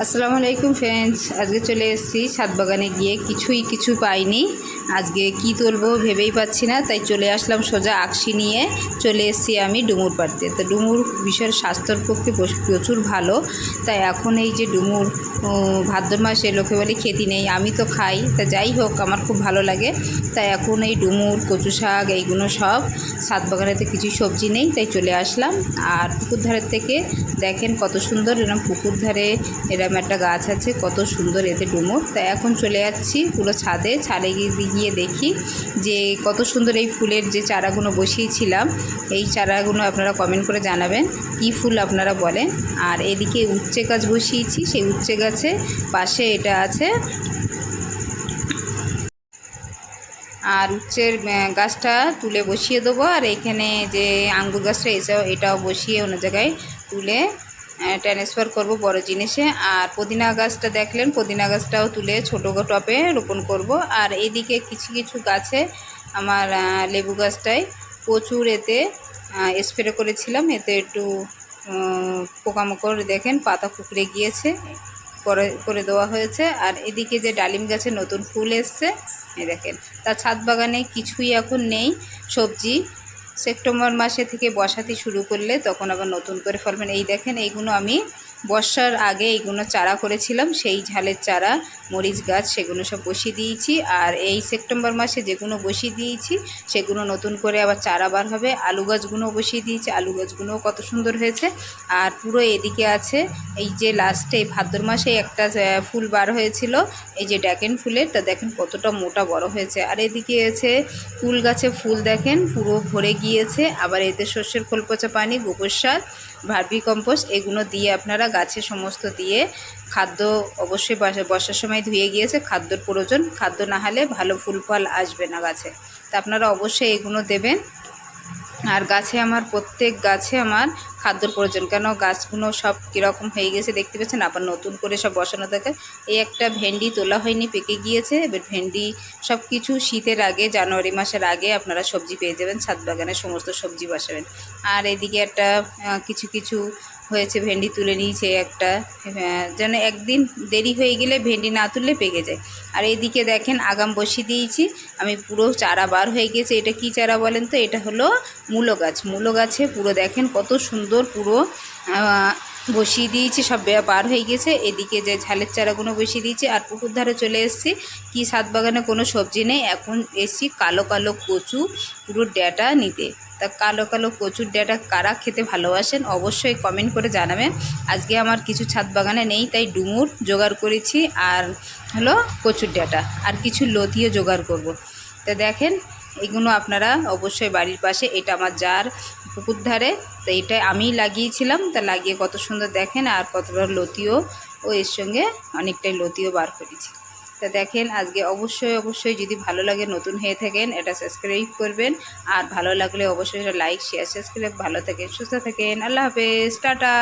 আসসালামু আলাইকুম ফ্রেন্ডস আজকে চলে এসেছি ছাদ বাগানে গিয়ে কিছুই কিছু পাইনি। আজকে কি তুলবো ভেবেই পাচ্ছি না, তাই চলে আসলাম সোজা আকশি নিয়ে। চলে এসেছি আমি ডুমুর পাড়তে। তো ডুমুর বিষয়ের স্বাস্থ্যর পক্ষে প্রচুর ভালো। তাই এখন এই যে ডুমুর ভাদ্র মাসে লোকে বলে খেতি নেই, আমি তো খাই। তা যাই হোক, আমার খুব ভালো লাগে। তাই এখন এই ডুমুর, কচু শাক, এইগুলো সব। ছাদ বাগানেতে কিছু সবজি নেই, তাই চলে আসলাম। আর পুকুর ধারের থেকে দেখেন কত সুন্দর এরকম পুকুর ধারে এরকম একটা গাছ আছে, কত সুন্দর এতে ডুমুর। তাই এখন চলে যাচ্ছি পুরো ছাদে। ছাদে গিয়ে গিয়ে দেখি যে কত সুন্দর এই ফুলের যে চারাগুলো বসিয়েছিলাম, এই চারাগুলো আপনারা কমেন্ট করে জানাবেন, কী ফুল আপনারা বলেন। আর এদিকে উচ্ছে গাছ বসিয়েছি, সেই উচ্ছে গাছে পাশে এটা আছে। আর উচ্ছের গাছটা তুলে বসিয়ে দেবো, আর এখানে যে আঙ্গুর গাছটা এসেও এটাও বসিয়ে অন্য জায়গায় তুলে ট্রান্সফার করব বড় জিনিসে। আর পুদিনা গাছটা দেখলেন, পুদিনা গাছটাও তুলে ছোটো টপে রোপণ করব। আর এইদিকে কিছু কিছু গাছে আমার লেবু গাছটায় প্রচুর এতে স্প্রে করেছিলাম। এতে একটু পোকামাকড় দেখেন, পাতা কুকড়ে গিয়েছে করে করে দেওয়া হয়েছে। আর এদিকে যে ডালিম গাছে নতুন ফুল এসছে দেখেন। তা ছাদ বাগানে কিছুই এখন নেই, সবজি। সেপ্টেম্বর মাসে থেকে বসাতে শুরু করলে তখন আবার নতুন করে ফলবেন এই দেখেন, এইগুলো আমি বর্ষার আগে এইগুলো চারা করেছিলাম, সেই ঝালের চারা, মরিচ গাছ সেগুলো সব বসিয়ে দিয়েছি। আর এই সেপ্টেম্বর মাসে যেগুলো বসিয়ে দিয়েছি, সেগুলো নতুন করে আবার চারা বার হবে। আলু গাছগুলো বসিয়ে দিয়েছি, আলু গাছগুলোও কত সুন্দর হয়েছে। আর পুরো এদিকে আছে, এই যে লাস্টে ভাদ্র মাসে একটা ফুল বার হয়েছিল, এই যে ড্যাকেন ফুলের, তা দেখেন কতটা মোটা বড় হয়েছে। আর এদিকে আছে ফুল গাছে ফুল দেখেন, পুরো ভরে গিয়েছে। আবার এতে শস্যের খোল পচা পানি, গোবর সার ভার্মি কম্পোস্ট, এগুলো দিয়ে আপনারা গাছে সমস্ত দিয়ে খাদ্য অবশ্যই বর্ষা- বর্ষার সময় ধুয়ে গিয়েছে, খাদ্যর প্রয়োজন। খাদ্য না হলে ভালো ফুল ফল আসবে না গাছে। তা আপনারা অবশ্যই এগুলো দেবেন। আর গাছে আমার, প্রত্যেক গাছে আমার খাদ্যর প্রয়োজন। কেন গাছগুলো সব কীরকম হয়ে গেছে দেখতে পাচ্ছেন? আবার নতুন করে সব বসানো থাকে। এই একটা ভেন্ডি তোলা হয়নি, পেকে গিয়েছে। এবার ভেন্ডি সব কিছু শীতের আগে, জানুয়ারি মাসের আগে আপনারা সবজি পেয়ে যাবেন, ছাদ বাগানে সমস্ত সবজি বসাবেন। আর এদিকে একটা কিছু কিছু হয়েছে, ভেন্ডি তুলে নিয়েছে একটা। যেন একদিন দেরি হয়ে গেলে ভেন্ডি না তুললে পেকে যায়। আর এইদিকে দেখেন, আগাম বসিয়ে দিয়েছি। আমি পুরো চারা বার হয়ে গেছে। এটা কি চারা বলেন তো? এটা হলো মূলো গাছ। মূলো গাছে পুরো দেখেন কত সুন্দর পুরো বসিয়ে দিয়েছি, সব বার হয়ে গেছে। এদিকে যে ঝালের চারাগুলো বসিয়ে দিয়েছি, আর পুকুর ধারে চলে এসেছি। কি ছাদ বাগানে কোনো সবজি নেই, এখন এসছি কালো কালো কচু, পুরো ড্যাটা নিতে। তা কালো কালো কচুর ড্যাটা কারা খেতে ভালোবাসেন, অবশ্যই কমেন্ট করে জানাবেন। আজকে আমার কিছু ছাদ বাগানে নেই, তাই ডুমুর জোগাড় করেছি, আর হলো কচুর ড্যাটা আর কিছু লতিও জোগাড় করব। তা দেখেন, এগুলো আপনারা অবশ্যই বাড়ির পাশে, এটা আমার যার পুকুর ধারে। তো এটা আমি লাগিয়েছিলাম। তা লাগিয়ে কত সুন্দর দেখেন আর কতটা লতিও। ও এর সঙ্গে অনেকটাই লতিও বার করেছি। তা দেখেন, আজকে অবশ্যই অবশ্যই যদি ভালো লাগে নতুন হয়ে থাকেন, এটা সাবস্ক্রাইব করবেন। আর ভালো লাগলে অবশ্যই লাইক শেয়ার সাবস্ক্রাইব ভালো থাকেন, সুস্থ থাকেন। আল্লাহ হাফেজ। টাটা।